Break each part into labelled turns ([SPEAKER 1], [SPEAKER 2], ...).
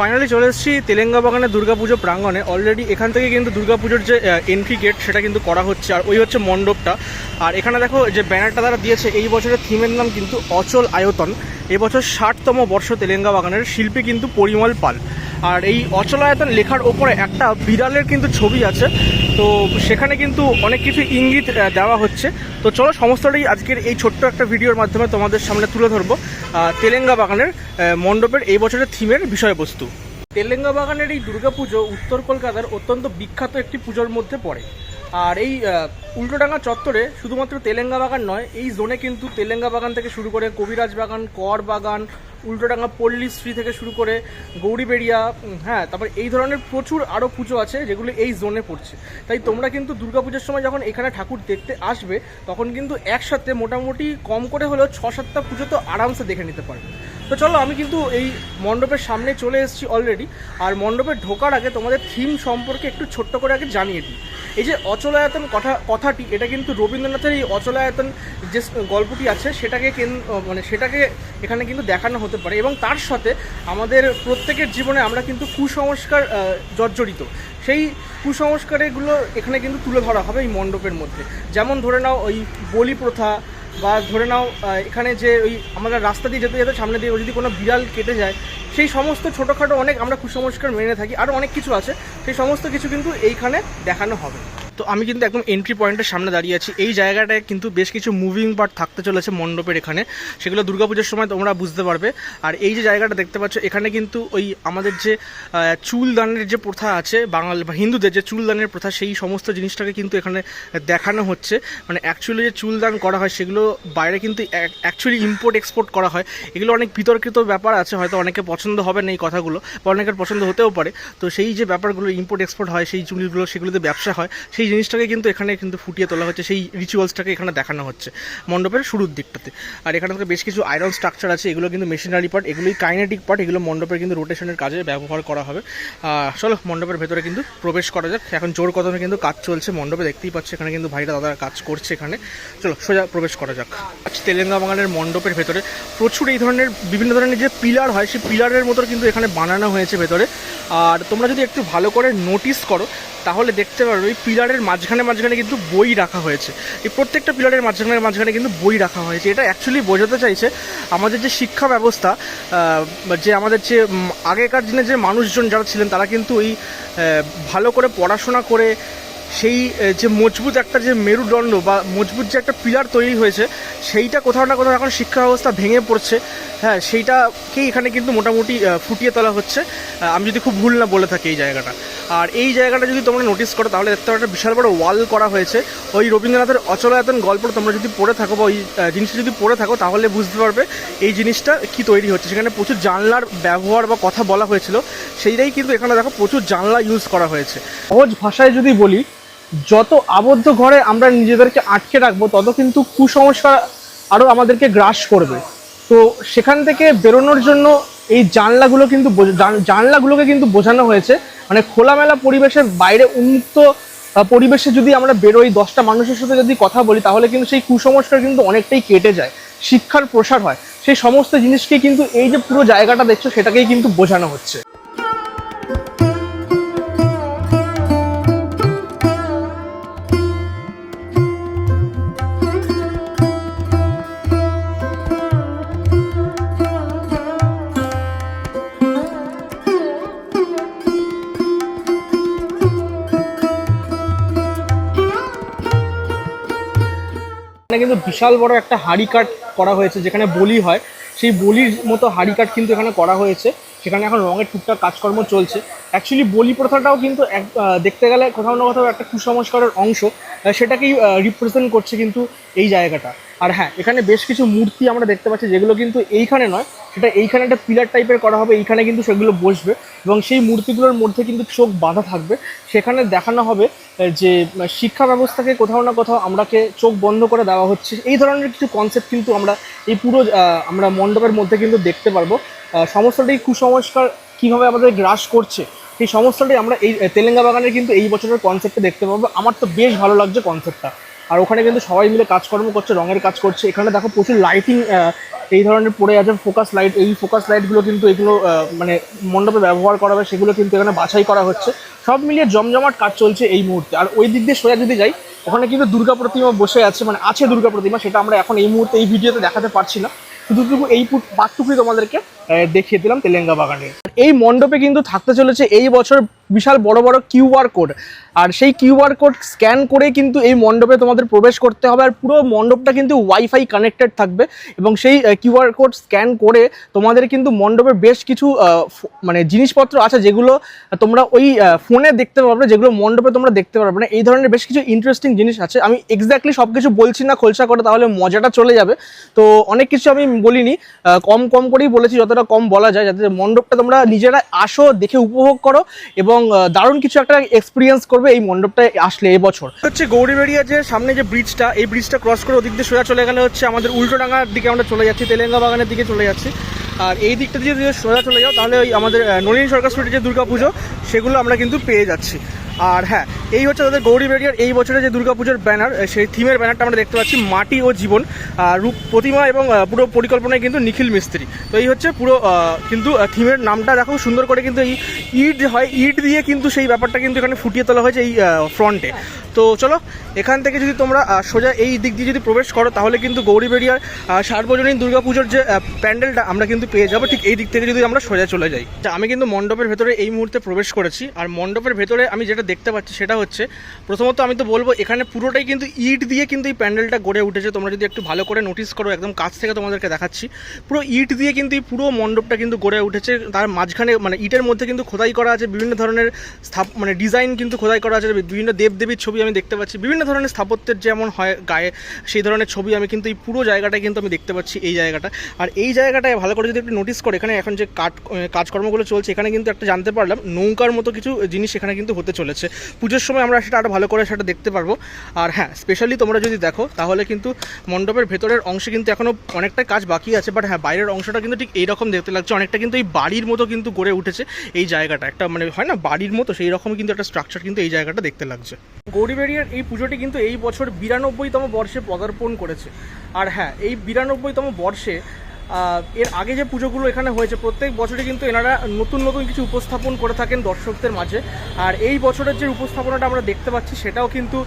[SPEAKER 1] Finally চলে এসেছি তেলেঙ্গা বাগানে দুর্গাপুজো প্রাঙ্গণে। অলরেডি এখান থেকে কিন্তু দুর্গাপুজোর যে এন্ট্রি গেট সেটা কিন্তু করা হচ্ছে। আর ওই হচ্ছে মণ্ডপটা। আর এখানে দেখো যে ব্যানারটা তারা দিয়েছে, এই বছরের থিমের নাম কিন্তু অচল আয়তন। এবছর ষাটতম বর্ষ তেলেঙ্গা বাগানের শিল্পী কিন্তু পরিমল পাল। আর এই অচলায়তন লেখার ওপরে একটা বিড়ালের কিন্তু ছবি আছে। তো সেখানে কিন্তু অনেক কিছু ইঙ্গিত দেওয়া হচ্ছে। তো চলো সমস্তটাই আজকের এই ছোট্ট একটা ভিডিওর মাধ্যমে তোমাদের সামনে তুলে ধরবো। তেলেঙ্গা বাগানের মণ্ডপের এই বছরের থিমের বিষয়বস্তু। তেলেঙ্গা বাগানের এই দুর্গাপুজো উত্তর কলকাতার অত্যন্ত বিখ্যাত একটি পুজোর মধ্যে পড়ে। আর এই উল্টোডাঙ্গা চত্বরে শুধুমাত্র তেলেঙ্গা বাগান নয়, এই জোনে কিন্তু তেলেঙ্গা বাগান থেকে শুরু করে কবিরাজ বাগান, কর বাগান উল্টোডাঙ্গা পল্লীশ্রী থেকে শুরু করে গৌরীবেড়িয়া হ্যাঁ তারপর এই ধরনের প্রচুর আরও পুজো আছে যেগুলো এই জোনে পড়ছে। তাই তোমরা কিন্তু দুর্গাপুজোর সময় যখন এখানে ঠাকুর দেখতে আসবে, তখন কিন্তু একসাথে মোটামুটি কম করে হলেও ছ সাতটা পুজো তো আরামসে দেখে নিতে পারবে। তো চলো, আমি কিন্তু এই মণ্ডপের সামনে চলে এসেছি অলরেডি আর মণ্ডপে ঢোকার আগে তোমাদের থিম সম্পর্কে একটু ছোট্ট করে আগে জানিয়ে দিই। এই যে অচলায়তন কথা, কথাটি, এটা কিন্তু রবীন্দ্রনাথের এই অচলায়তন যে গল্পটি আছে, সেটাকে কেন- মানে সেটাকে এখানে কিন্তু দেখানো হতে পারে এবং তার সাথে আমাদের প্রত্যেকের জীবনে আমরা কিন্তু কুসংস্কার জর্জরিত। সেই কুসংস্কারগুলো এখানে কিন্তু তুলে ধরা হবে এই মণ্ডপের মধ্যে। যেমন ধরে নাও ওই বলি প্রথা বা ধরে নাও এখানে যে ওই আমরা রাস্তা দিয়ে যেতে যেতে সামনে দিয়ে যদি কোনো বিড়াল কেটে যায়, সেই সমস্ত ছোটোখাটো অনেক আমরা কুসংস্কার মেনে থাকি আরও অনেক কিছু আছে, সেই সমস্ত কিছু কিন্তু এইখানে দেখানো হবে। তো আমি কিন্তু একদম এন্ট্রি পয়েন্টের সামনে দাঁড়িয়ে আছি। এই জায়গাটায় কিন্তু বেশ কিছু মুভিং পার্ট থাকতে চলেছে মণ্ডপের এখানে। সেগুলো দুর্গাপুজোর সময় তোমরা বুঝতে পারবে। আর এই যে জায়গাটা দেখতে পাচ্ছ এখানে কিন্তু ওই আমাদের যে আহ, চুল দানের যে প্রথা আছে বাঙাল হিন্দুদের যে চুল দানের প্রথা সেই সমস্ত জিনিসটাকে কিন্তু এখানে দেখানো হচ্ছে। মানে অ্যাকচুয়ালি যে চুল দান করা হয় সেগুলো বাইরে কিন্তু অ্যাকচুয়ালি ইম্পোর্ট এক্সপোর্ট করা হয়। এগুলো অনেক বিতর্কিত ব্যাপার আছে হয়তো অনেকে পছন্দ হবে না এই কথাগুলো বা অনেকের পছন্দ হতেও পারে। তো সেই যে ব্যাপারগুলো ইম্পোর্ট এক্সপোর্ট হয় সেই চুলগুলো সেগুলোতে ব্যবসা হয় সেই জিনিসটাকে কিন্তু এখানে কিন্তু ফুটিয়ে তোলা হচ্ছে, সেই রিচুয়ালসটাকে এখানে দেখানো হচ্ছে মণ্ডপের শুরুর দিকটাতে। আর এখানে বেশ কিছু আয়রন স্ট্রাকচার আছে, এগুলো কিন্তু মেশিনারি পার্ট এগুলোই কাইনেটিক পার্ট এগুলো মণ্ডপের কিন্তু রোটেশনের কাজে ব্যবহার করা হবে। চলো মণ্ডপের ভেতরে কিন্তু প্রবেশ করা যাক। এখন জোর কদমে কিন্তু কাজ চলছে, মণ্ডপে দেখতেই পাচ্ছি এখানে কিন্তু ভাইরা দাদারা কাজ করছে এখানে। চলো সোজা প্রবেশ করা যাক। তেলেঙ্গা বাগানের মণ্ডপের ভেতরে প্রচুর এই ধরনের বিভিন্ন ধরনের যে পিলার হয়, সেই পিলারের মতো কিন্তু এখানে বানানো হয়েছে ভেতরে। আর তোমরা যদি একটু ভালো করে নোটিস করো, তাহলে দেখতে পারবে ওই পিলারের মাঝখানে মাঝখানে কিন্তু বই রাখা হয়েছে। এই প্রত্যেকটা পিলারের মাঝখানে মাঝখানে কিন্তু বই রাখা হয়েছে। এটা অ্যাকচুয়ালি বোঝাতে চাইছে আমাদের যে শিক্ষা ব্যবস্থা যে আমাদের যে আগেকার দিনে যে মানুষজন যারা ছিলেন তারা কিন্তু এই ভালো করে পড়াশোনা করে সেই যে মজবুত একটা যে মেরুদণ্ড বা মজবুত যে একটা পিলার তৈরি হয়েছে, সেইটা কোথাও না কোথাও এখন শিক্ষা ব্যবস্থা ভেঙে পড়ছে। হ্যাঁ সেইটাকেই এখানে কিন্তু মোটামুটি ফুটিয়ে তোলা হচ্ছে। আমি যদি খুব ভুল না বলে থাকি এই জায়গাটা। আর এই জায়গাটা যদি তোমরা নোটিস করো, তাহলে পাবে একটা বিশাল বড় ওয়াল করা হয়েছে। ওই রবীন্দ্রনাথের অচলায়তন গল্পটা তোমরা যদি পড়ে থাকো বা ওই জিনিসটা যদি পড়ে থাকো, তাহলে বুঝতে পারবে এই জিনিসটা কি তৈরি হচ্ছে। সেখানে প্রচুর জানলার ব্যবহার বা কথা বলা হয়েছিল। সেইটাই কিন্তু এখানে দেখো প্রচুর জানলা ইউজ করা হয়েছে। সহজ ভাষায় যদি বলি যত আবদ্ধ ঘরে আমরা নিজেদেরকে আটকে রাখব, তত কিন্তু কুসংস্কার আরও আমাদেরকে গ্রাস করবে। তো সেখান থেকে বেরোনোর জন্য এই জানলাগুলো কিন্তু জানলাগুলোকে কিন্তু বোঝানো হয়েছে। মানে খোলামেলা পরিবেশের বাইরে উন্মুক্ত পরিবেশে যদি আমরা বেরোই, দশটা মানুষের সাথে যদি কথা বলি, তাহলে কিন্তু সেই কুসংস্কার কিন্তু অনেকটাই কেটে যায়, শিক্ষার প্রসার হয়। সেই সমস্ত জিনিসকে কিন্তু এই যে পুরো জায়গাটা দেখছ, সেটাকেই কিন্তু বোঝানো হচ্ছে। এখানে কিন্তু বিশাল বড় একটা হাড়ি কাট করা হয়েছে, যেখানে বলি হয়। সেই বলির মতো হাড়ি কাট কিন্তু এখানে করা হয়েছে সেখানে এখন রঙের টুকটাক কাজকর্ম চলছে। অ্যাকচুয়ালি বলি প্রথাটাও কিন্তু এক দেখতে গেলে কোথাও না কোথাও একটা কুসংস্কারের অংশ সেটাকেই রিপ্রেজেন্ট করছে কিন্তু এই জায়গাটা। আর হ্যাঁ এখানে বেশ কিছু মূর্তি আমরা দেখতে পাচ্ছি, যেগুলো কিন্তু এইখানে নয় সেটা এইখানে একটা পিলার টাইপের করা হবে এইখানে কিন্তু সেগুলো বসবে এবং সেই মূর্তিগুলোর মধ্যে কিন্তু চোখ বাঁধা থাকবে। সেখানে দেখানো হবে যে শিক্ষা ব্যবস্থাকে কোথাও না কোথাও আমরাকে চোখ বন্ধ করে দেওয়া হচ্ছে। এই ধরনের কিছু কনসেপ্ট কিন্তু আমরা এই পুরো আমরা মণ্ডপের মধ্যে কিন্তু দেখতে পারব। আহ, সমস্তটাই কুসংস্কার কীভাবে আমাদের গ্রাস করছে সেই সমস্তটাই আমরা এই তেলেঙ্গা বাগানের কিন্তু এই বছরের কনসেপ্টে দেখতে পাবো। আমার তো বেশ ভালো লাগছে কনসেপ্টটা আর ওখানে কিন্তু সবাই মিলে কাজকর্ম করছে, রঙের কাজ করছে। এখানে দেখো প্রচুর লাইটিং এই ধরনের পড়ে আছে ফোকাস লাইট এই ফোকাস লাইটগুলো কিন্তু এগুলো মানে মণ্ডপে ব্যবহার করা হবে সেগুলো কিন্তু এখানে বাছাই করা হচ্ছে। সব মিলিয়ে জমজমাট কাজ চলছে এই মুহূর্তে। আর ওই দিক দিয়ে সোজা যদি যাই, ওখানে কিন্তু দুর্গা প্রতিমা বসে আছে মানে আছে দুর্গা প্রতিমা, সেটা আমরা এখন এই মুহূর্তে এই ভিডিওতে দেখাতে পারছি না। শুধুটুকু এই পার্টটুকুই তোমাদেরকে দেখিয়ে দিলাম তেলেঙ্গা বাগানে। এই মণ্ডপে কিন্তু থাকতে চলেছে এই বছর বিশাল বড় বড় কিউআর কোড। আর সেই কিউআর কোড স্ক্যান করে কিন্তু এই মণ্ডপে তোমাদের প্রবেশ করতে হবে আর পুরো মণ্ডপটা কিন্তু ওয়াইফাই কানেক্টেড থাকবে এবং সেই কিউআর কোড স্ক্যান করে তোমাদের কিন্তু মণ্ডপের বেশ কিছু মানে জিনিসপত্র আছে যেগুলো তোমরা ওই ফোনে দেখতে পারবে, যেগুলো মণ্ডপে তোমরা দেখতে পারবে না। এই ধরনের বেশ কিছু ইন্টারেস্টিং জিনিস আছে। আমি এক্স্যাক্টলি সব কিছু বলছি না খোলসা করে, তাহলে মজাটা চলে যাবে। তো অনেক কিছু আমি বলিনি কম কম করেই বলেছি, যতটা কম বলা যায়, যাতে মণ্ডপটা তোমরা নিজেরা আসো, দেখে উপভোগ করো এবং দারুণ কিছু একটা এক্সপিরিয়েন্স করবে এই মণ্ডপটায় আসলে এবছর। হচ্ছে গৌরীবেড়িয়া যে সামনে যে ব্রিজটা এই ব্রিজটা ক্রস করে ওদিক দিয়ে সোজা চলে গেলে হচ্ছে আমাদের উল্টোডাঙ্গার দিকে আমরা চলে যাচ্ছি, তেলেঙ্গা বাগানের দিকে চলে যাচ্ছি। আর এই দিকটা দিয়ে যদি সোজা চলে যাও, তাহলে ওই আমাদের নলিন সরকার স্ট্রিটে যে দুর্গাপুজো, সেগুলো আমরা কিন্তু পেয়ে যাচ্ছি। আর হ্যাঁ এই হচ্ছে তাদের গৌরীবেড়িয়ার এই বছরের যে দুর্গাপুজোর ব্যানার সেই থিমের ব্যানারটা আমরা দেখতে পাচ্ছি মাটি ও জীবন রূপ প্রতিমা এবং পুরো পরিকল্পনায় কিন্তু নিখিল মিস্ত্রি। তো এই হচ্ছে পুরো কিন্তু থিমের নামটা দেখো সুন্দর করে কিন্তু এই ইট হয় ইট দিয়ে কিন্তু সেই ব্যাপারটা কিন্তু এখানে ফুটিয়ে তোলা হয়েছে এই ফ্রন্টে তো চলো এখান থেকে যদি তোমরা সোজা এই দিক দিয়ে যদি প্রবেশ করো তাহলে কিন্তু গৌরীবেড়িয়ার আহ, সার্বজনীন দুর্গাপুজোর যে প্যান্ডেলটা আমরা কিন্তু পেয়ে যাব ঠিক এই দিক থেকে যদি আমরা সোজা চলে যাই। আমি কিন্তু মণ্ডপের ভেতরে এই মুহূর্তে প্রবেশ করেছি আর মণ্ডপের ভেতরে আমি যেটা দেখতে পাচ্ছি সেটা হচ্ছে। প্রথমত আমি তো বলব, এখানে পুরোটাই কিন্তু ইট দিয়ে কিন্তু এই প্যান্ডেলটা গড়ে উঠেছে। তোমরা যদি একটু ভালো করে নোটিস করো, একদম কাছ থেকে তোমাদেরকে দেখাচ্ছি। পুরো ইট দিয়ে কিন্তু এই পুরো মণ্ডপটা কিন্তু গড়ে উঠেছে। তার মাঝখানে মানে ইটের মধ্যে কিন্তু খোদাই করা আছে, বিভিন্ন ধরনের স্থাপ মানে ডিজাইন কিন্তু খোদাই করা আছে। বিভিন্ন দেবদেবীর ছবি আমি দেখতে পাচ্ছি। বিভিন্ন ধরনের স্থাপত্যের যেমন হয় গায়ে, সেই ধরনের ছবি আমি কিন্তু এই পুরো জায়গাটায় কিন্তু আমি দেখতে পাচ্ছি এই জায়গাটা। আর এই জায়গাটায় ভালো করে যদি একটু নোটিস করে, এখানে এখন যে কাট কাজকর্মগুলো চলছে, এখানে কিন্তু একটা জানতে পারলাম, নৌকার মতো কিছু জিনিস এখানে কিন্তু হতে চলেছে। পুজোর সময় আমরা সেটা আরও ভালো করে সেটা দেখতে পারব। আর হ্যাঁ স্পেশালি তোমরা যদি দেখো, তাহলে কিন্তু মণ্ডপের ভেতরের অংশে কিন্তু এখনও অনেকটা কাজ বাকি আছে বাট হ্যাঁ বাইরের অংশটা কিন্তু ঠিক এইরকম দেখতে লাগছে। অনেকটা কিন্তু এই বাড়ির মতো কিন্তু গড়ে উঠেছে এই জায়গাটা। একটা মানে হয় না, বাড়ির মতো সেই রকম কিন্তু একটা স্ট্রাকচার কিন্তু এই জায়গাটা দেখতে লাগছে। গৌরীবেড়িয়ার এই পুজোটি কিন্তু এই বছর বিরানব্বইতম বর্ষে পদার্পণ করেছে। আর হ্যাঁ এই বিরানব্বইতম বর্ষে এর আগে যে পুজোগুলো এখানে হয়েছে, প্রত্যেক বছরই কিন্তু এনারা নতুন নতুন কিছু উপস্থাপন করে থাকেন দর্শকদের মাঝে। আর এই বছরের যে উপস্থাপনাটা আমরা দেখতে পাচ্ছি, সেটাও কিন্তু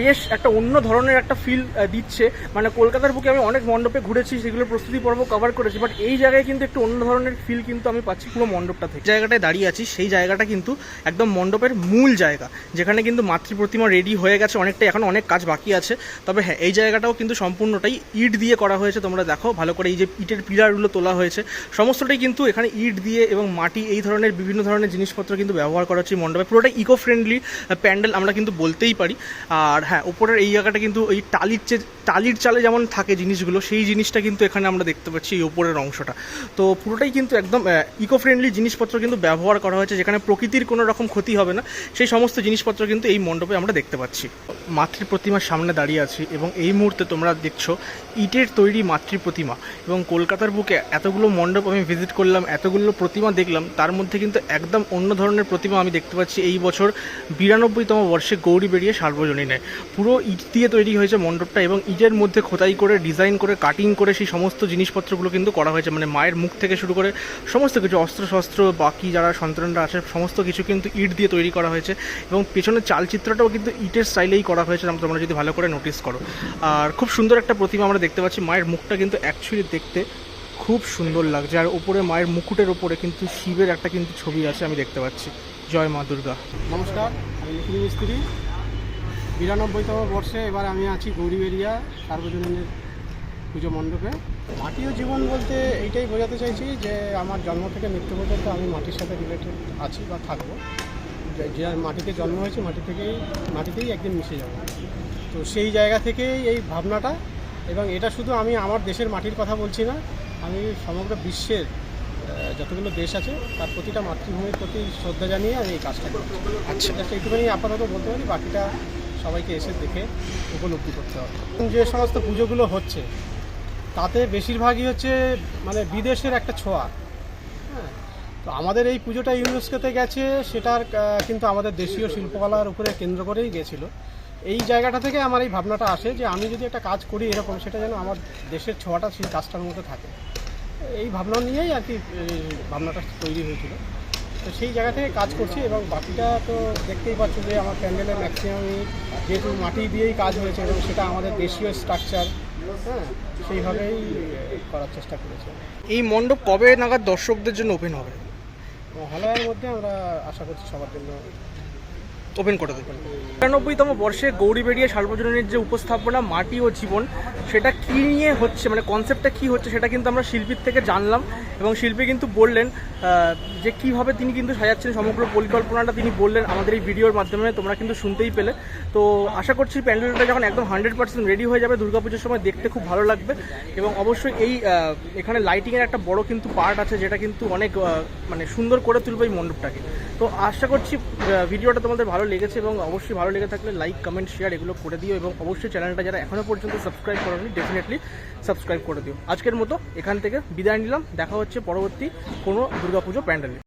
[SPEAKER 1] বেশ একটা অন্য ধরনের একটা ফিল দিচ্ছে। মানে কলকাতার বুকে আমি অনেক মণ্ডপে ঘুরেছি সেগুলোর প্রস্তুতি পর্ব কভার করেছি বাট এই জায়গায় কিন্তু একটু অন্য ধরনের ফিল কিন্তু আমি পাচ্ছি পুরো মণ্ডপটা থেকে। জায়গাটায় দাঁড়িয়ে আছি, সেই জায়গাটা কিন্তু একদম মণ্ডপের মূল জায়গা, যেখানে কিন্তু মাতৃ প্রতিমা রেডি হয়ে গেছে অনেকটা এখন অনেক কাজ বাকি আছে। তবে হ্যাঁ এই জায়গাটাও কিন্তু সম্পূর্ণটাই ইট দিয়ে করা হয়েছে, তোমরা দেখো, ভালো করে এই যে ইটের পিলারগুলো তোলা হয়েছে। সমস্তটাই কিন্তু এখানে ইট দিয়ে এবং মাটি, এই ধরনের বিভিন্ন ধরনের জিনিসপত্র কিন্তু ব্যবহার করা হচ্ছে মণ্ডপে। পুরোটা ইকো ফ্রেন্ডলি প্যান্ডেল আমরা কিন্তু বলতেই পারি। আর হ্যাঁ উপরের এই জায়গাটা কিন্তু এই টালির যে টালির চালে যেমন থাকে জিনিসগুলো, সেই জিনিসটা কিন্তু এখানে আমরা দেখতে পাচ্ছি এই উপরের অংশটা। তো পুরোটাই কিন্তু একদম ইকো ফ্রেন্ডলি জিনিসপত্র কিন্তু ব্যবহার করা হয়েছে, যেখানে প্রকৃতির কোনো রকম ক্ষতি হবে না। সেই সমস্ত জিনিসপত্র কিন্তু এই মণ্ডপে আমরা দেখতে পাচ্ছি। মাতৃ প্রতিমার সামনে দাঁড়িয়ে আছি এবং এই মুহূর্তে তোমরা দেখছ ইটের তৈরি মাতৃ প্রতিমা এবং কলকাতার বুকে এতগুলো মণ্ডপ আমি ভিজিট করলাম, এতগুলো প্রতিমা দেখলাম, তার মধ্যে কিন্তু একদম অন্য ধরনের প্রতিমা আমি দেখতে পাচ্ছি এই বছর বিরানব্বইতম বর্ষে গৌরী বেরিয়ে সার্বজনীনে। পুরো ইট দিয়ে তৈরি হয়েছে মণ্ডপটা এবং ইটের মধ্যে খোদাই করে ডিজাইন করে কাটিং করে সেই সমস্ত জিনিসপত্রগুলো কিন্তু করা হয়েছে। মানে মায়ের মুখ থেকে শুরু করে সমস্ত কিছু অস্ত্র শস্ত্র বাকি যারা সন্তানরা আছে, সমস্ত কিছু কিন্তু ইট দিয়ে তৈরি করা হয়েছে এবং পেছনের চালচিত্রটাও কিন্তু ইটের স্টাইলেই করা হয়েছে তোমরা যদি ভালো করে নোটিস করো। আর খুব সুন্দর একটা প্রতিমা আমরা দেখতে পাচ্ছি, মায়ের মুখটা কিন্তু অ্যাকচুয়ালি দেখতে খুব সুন্দর লাগছে। আর ওপরে মায়ের মুকুটের ওপরে কিন্তু শিবের একটা কিন্তু ছবি আছে, আমি দেখতে পাচ্ছি। জয় মা দুর্গা।
[SPEAKER 2] নমস্কার, আমি নিখিল মিস্ত্রি। বিরানব্বইতম বর্ষে এবার আমি আছি গৌরী এরিয়া সার্বজনীনের পুজো মণ্ডপে। মাটিও জীবন বলতে এইটাই বোঝাতে চাইছি যে, আমার জন্ম থেকে মৃত্যু পর্যন্ত আমি মাটির সাথে রিলেটেড আছি বা থাকব। যে- মাটিতে জন্ম হয়েছে, মাটি থেকেই, মাটিতেই একদিন মিশে যাব। তো সেই জায়গা থেকেই এই ভাবনাটা, এবং এটা শুধু আমি আমার দেশের মাটির কথা বলছি না আমি সমগ্র বিশ্বের যতগুলো দেশ আছে তার প্রতিটা মাতৃভূমির প্রতি শ্রদ্ধা জানিয়ে আমি এই কাজটা করছি।
[SPEAKER 1] আচ্ছা।
[SPEAKER 2] জাস্ট একটুখানি আপাতত বলতে পারি বাকিটা সবাইকে এসে দেখে উপলব্ধি করতে হবে। যে সমস্ত পুজোগুলো হচ্ছে তাতে বেশিরভাগই হচ্ছে মানে বিদেশের একটা ছোঁয়া। হ্যাঁ তো আমাদের এই পুজোটা ইউনেস্কোতে গেছে সেটার কিন্তু আমাদের দেশীয় শিল্পকলার উপরে কেন্দ্র করেই গেছিল। এই জায়গাটা থেকে আমার এই ভাবনাটা আসে যে আমি যদি একটা কাজ করি এরকম সেটা যেন আমার দেশের ছোঁয়াটা সেই কাজটার মধ্যে থাকে। এই ভাবনা নিয়েই আর কি ভাবনাটা তৈরি হয়েছিল। তো সেই জায়গা থেকে কাজ করছি এবং বাকিটা তো দেখতেই পাচ্ছ যে আমার প্যান্ডেলের ম্যাক্সিমামই যেহেতু মাটি দিয়েই কাজ হয়েছে এবং সেটা আমাদের দেশীয় স্ট্রাকচার হ্যাঁ সেইভাবেই করার চেষ্টা করেছি।
[SPEAKER 1] এই মণ্ডপ কবে নাগাদ দর্শকদের জন্য ওপেন হবে?
[SPEAKER 2] হলয়ের মধ্যে আমরা আশা করছি সবার জন্য
[SPEAKER 1] ওপেন করে দেবেন। নিরানব্বইতম বর্ষে গৌরীবেড়িয়া সার্বজনীনের যে উপস্থাপনা, মাটি ও জীবন, সেটা কি নিয়ে হচ্ছে? মানে কনসেপ্টটা কি হচ্ছে সেটা কিন্তু আমরা শিল্পীর থেকে জানলাম এবং শিল্পী কিন্তু বললেন যে কীভাবে তিনি কিন্তু সাজাচ্ছেন সমগ্র পরিকল্পনাটা তিনি বললেন আমাদের এই ভিডিওর মাধ্যমে, তোমরা কিন্তু শুনতেই পেলে। তো আশা করছি প্যান্ডেলটা যখন একদম হান্ড্রেড পার্সেন্ট রেডি হয়ে যাবে দুর্গাপুজোর সময়, দেখতে খুব ভালো লাগবে এবং অবশ্যই এই এখানে লাইটিংয়ের একটা বড় কিন্তু পার্ট আছে যেটা কিন্তু অনেক মানে সুন্দর করে তুলবে এই মণ্ডপটাকে। তো আশা করছি ভিডিওটা তোমাদের ভালো লেগেছে এবং অবশ্যই ভালো লেগে থাকলে লাইক কমেন্ট শেয়ার এগুলো করে দিও এবং অবশ্যই চ্যানেলটা যারা এখনও পর্যন্ত সাবস্ক্রাইব করোনি ডেফিনেটলি সাবস্ক্রাইব করে দিও। আজকের মতো এখান থেকে বিদায় নিলাম। দেখা হচ্ছে পরবর্তী কোনো দুর্গাপুজো প্যান্ডেলে